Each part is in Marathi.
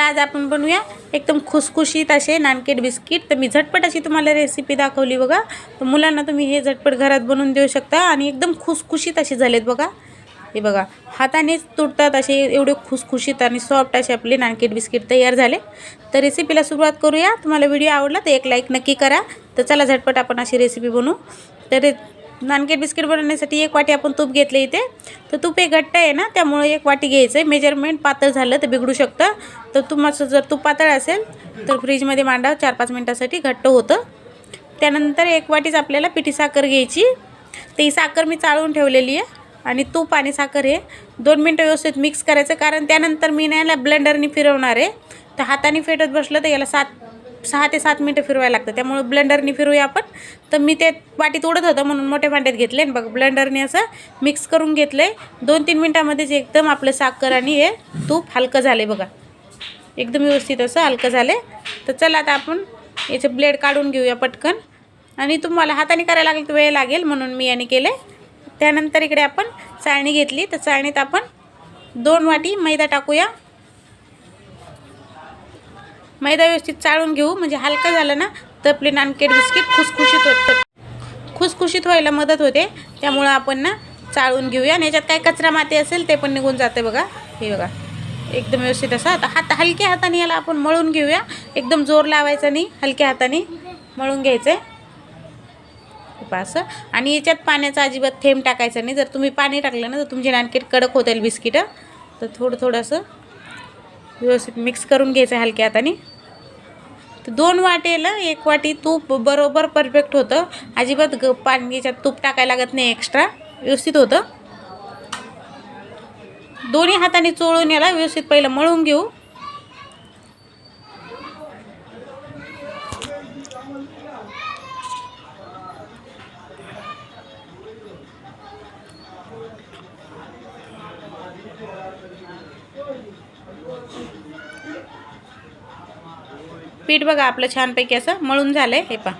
आज आपण बनवूया एकदम खुसखुशीत असे नानकेट बिस्किट. तर मी झटपट अशी तुम्हाला रेसिपी दाखवली बघा. तर मुलांना तुम्ही हे झटपट घरात बनवून देऊ शकता आणि एकदम खुसखुशीत असे झालेत बघा. हे बघा हातानेच तुटतात असे एवढे खुसखुशीत आणि सॉफ्ट असे आपले नानकेट बिस्किट तयार झाले. तर रेसिपीला सुरुवात करूया. तुम्हाला व्हिडिओ आवडला तर एक लाईक नक्की करा. तर चला झटपट आपण अशी रेसिपी बनवू. तर नानके बिस्किट बनवण्यासाठी एक वाटी आपण तूप घेतले इथे. तर तूप हे घट्ट आहे ना त्यामुळे एक वाटी घ्यायचं आहे. मेजरमेंट पातळ झालं तर बिघडू शकतं. तर तुमचं जर तूप पातळ असेल तर फ्रीजमध्ये मांडा चार पाच मिनटासाठी घट्ट होतं. त्यानंतर एक वाटीच आपल्याला पिठी साखर घ्यायची. तर ही साखर मी चाळून ठेवलेली आहे आणि तूप आणि साखर हे दोन मिनटं व्यवस्थित मिक्स करायचं. कारण त्यानंतर मी ना याला ब्लेंडरनी फिरवणार आहे. तर हाताने फेटत बसलं तर याला सात सहा ते सात मिनटं फिरवायला लागतं. त्यामुळे ब्लेंडरनी फिरूया आपण. तर मी ते वाटीत उडत होतं म्हणून मोठ्या भांड्यात घेतले आणि बघ ब्लेंडरने असं मिक्स करून घेतलं आहे दोन तीन मिनटामध्येच एकदम आपलं साखर आणि हे तूप हलकं झाले बघा. एकदम व्यवस्थित असं हलकं झाले तर चला आता आपण याचे ब्लेड काढून घेऊया पटकन. आणि तुम्हाला हाताने करायला लागेल तर वेळ लागेल म्हणून मी याने केले. त्यानंतर इकडे आपण चाळणी घेतली. तर चाळणीत आपण दोन वाटी मैदा टाकूया. मैदा व्यवस्थित चाळून घेऊ. म्हणजे हलका झालं ना तर आपले नानकेट बिस्किट खुसखुशीत होतात. खुसखुशीत व्हायला मदत होते. त्यामुळं आपण ना चाळून घेऊया. आणि याच्यात काय कचरा माती असेल ते पण निघून जाते बघा. हे बघा. एकदम व्यवस्थित असं. आता हात हलक्या हाताने याला आपण मळून घेऊया. एकदम जोर लावायचा नाही. हलक्या हाताने मळून घ्यायचं आहे असं. आणि याच्यात पाण्याचा अजिबात थेंब टाकायचा नाही. जर तुम्ही पाणी टाकलं ना तर तुमचे नानकेट कडक होतील बिस्किटं. तर थोडं थोडंसं व्यवस्थित मिक्स करून घ्यायचं हलक्या हाताने. तर दोन वाटेला एक वाटी तूप बरोबर परफेक्ट होतं. अजिबात ग पाणी याच्यात तूप टाकायला लागत नाही एक्स्ट्रा व्यवस्थित होतं. दोन्ही हाताने चोळून याला व्यवस्थित पहिलं मळून घेऊ. पीठ बघा आपलं छानपैकी असं मळून झालं आहे हे पा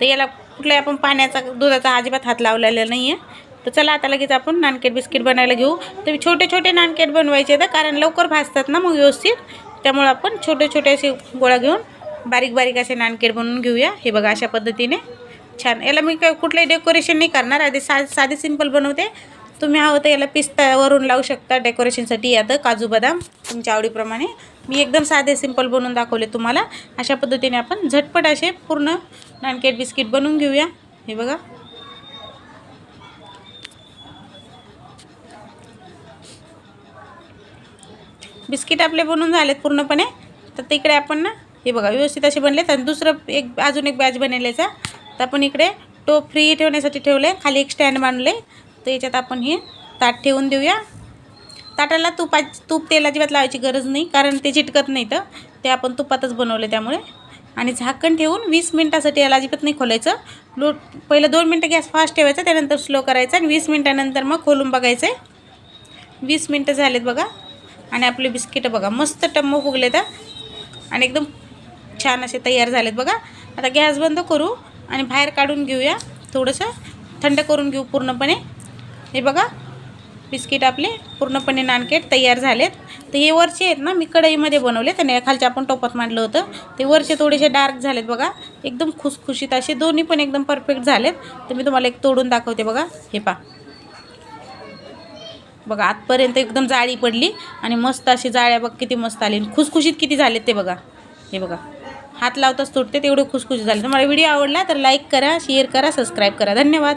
तर याला कुठलाही आपण पाण्याचा दुधाचा अजिबात हात लावलेला नाही आहे तर चला आता लगेच आपण नानकेट बिस्किट बनायला घेऊ. तर छोटे छोटे नानकेट बनवायचे तर कारण लवकर भाजतात ना मग व्यवस्थित. त्यामुळं आपण छोटे छोटे असे गोळा घेऊन बारीक बारीक असे नानकेट बनवून घेऊया. हे बघा अशा पद्धतीने. छान. याला मी काय कुठलंही डेकोरेशन नाही करणार. आधी सा साधी सिंपल बनवते. तुम्ही हवं तर याला पिस्ता वरून लावू शकता डेकोरेशनसाठी. यात काजू बदाम तुमच्या आवडीप्रमाणे. मी एकदम साधे सिंपल बनवून दाखवले तुम्हाला. अशा पद्धतीने आपण झटपट असे पूर्ण नानकेट बिस्किट बनवून घेऊया. हे बघा. बिस्किट आपले बनवून झालेत पूर्णपणे. तर तिकडे आपण ना हे बघा व्यवस्थित असे बनले आणि दुसरं एक अजून एक बॅच बनवल्याचा तर आपण इकडे टोप फ्री ठेवण्यासाठी ठेवले खाली एक स्टँड बांधले तर याच्यात आपण हे ताट ठेवून देऊया. ताटाला तुपा तूप तेल अजिबात लावायची गरज नाही कारण ते चिटकत नाही तर. ते आपण तुपातच बनवले त्यामुळे. आणि झाकण ठेवून वीस मिनटासाठी याला अजिबात नाही खोलायचं. लो पहिलं दोन मिनटं गॅस फास्ट ठेवायचा त्यानंतर स्लो करायचं आणि वीस मिनटानंतर मग खोलून बघायचं आहे वीस मिनटं झालेत बघा. आणि आपले बिस्किटं बघा मस्त टम्म फुगले तर आणि एकदम छान असे तयार झालेत बघा. आता गॅस बंद करू आणि बाहेर काढून घेऊया थोडंसं. थंड करून घेऊ पूर्णपणे. हे बघा बिस्किट आपले पूर्णपणे नानकेट तयार झालेत. तर हे वरचे आहेत ना मी कढईमध्ये बनवले. त्याने खालचे आपण टोपात मांडलं होतं. ते वरचे थोडेसे डार्क झालेत बघा. एकदम खुसखुशीत असे दोन्ही पण एकदम परफेक्ट झालेत. तर मी तुम्हाला एक तोडून दाखवते बघा. हे पा बघा आतपर्यंत एकदम जाळी पडली आणि मस्त अशी जाळ्या बघ किती मस्त आली. खुसखुशीत किती झालेत ते बघा. हे बघा. हात लावताच तुटते तेवढे खुसखुशी झाले. तुम्हाला व्हिडिओ आवडला तर लाईक करा शेअर करा सबस्क्राईब करा. धन्यवाद.